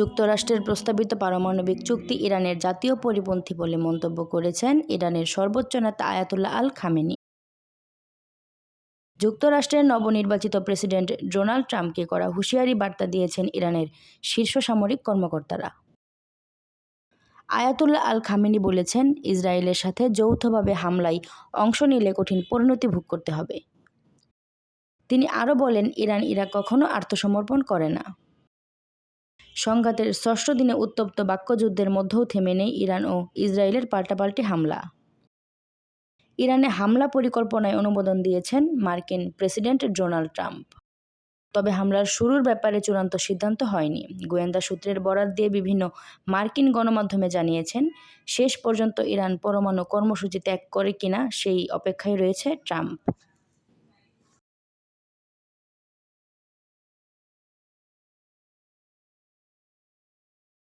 যুক্তরাষ্ট্রের প্রস্তাবিত পারমাণবিক চুক্তি ইরানের জাতীয় পরিপন্থী বলে মন্তব্য করেছেন ইরানের সর্বোচ্চ নেতা আয়াতুল্লাহ আল খামেনি। যুক্তরাষ্ট্রের নবনির্বাচিত প্রেসিডেন্ট ডোনাল্ড ট্রাম্পকে করা হুঁশিয়ারি বার্তা দিয়েছেন ইরানের শীর্ষ সামরিক কর্মকর্তারা। আয়াতুল্লাহ আল খামেনি বলেছেন, ইসরায়েলের সাথে যৌথভাবে হামলায় অংশ নিলে কঠিন পরিণতি ভোগ করতে হবে। তিনি আরও বলেন, ইরান ইরাক কখনো আত্মসমর্পণ করে না। সংঘাতের ষষ্ঠ দিনে উত্তপ্ত বাক্যযুদ্ধের মধ্যেও থেমে নেই ইরান ও ইসরায়েলের পাল্টাপাল্টি হামলা। ইরানে হামলা পরিকল্পনায় অনুমোদন দিয়েছেন মার্কিন প্রেসিডেন্ট ডোনাল্ড ট্রাম্প। তবে হামলার শুরুর ব্যাপারে চূড়ান্ত সিদ্ধান্ত হয়নি। গোয়েন্দা সূত্রের বরাত দিয়ে বিভিন্ন মার্কিন গণমাধ্যমে জানিয়েছেন, শেষ পর্যন্ত ইরান পরমাণু কর্মসূচি ত্যাগ করে কিনা সেই অপেক্ষায় রয়েছে ট্রাম্প।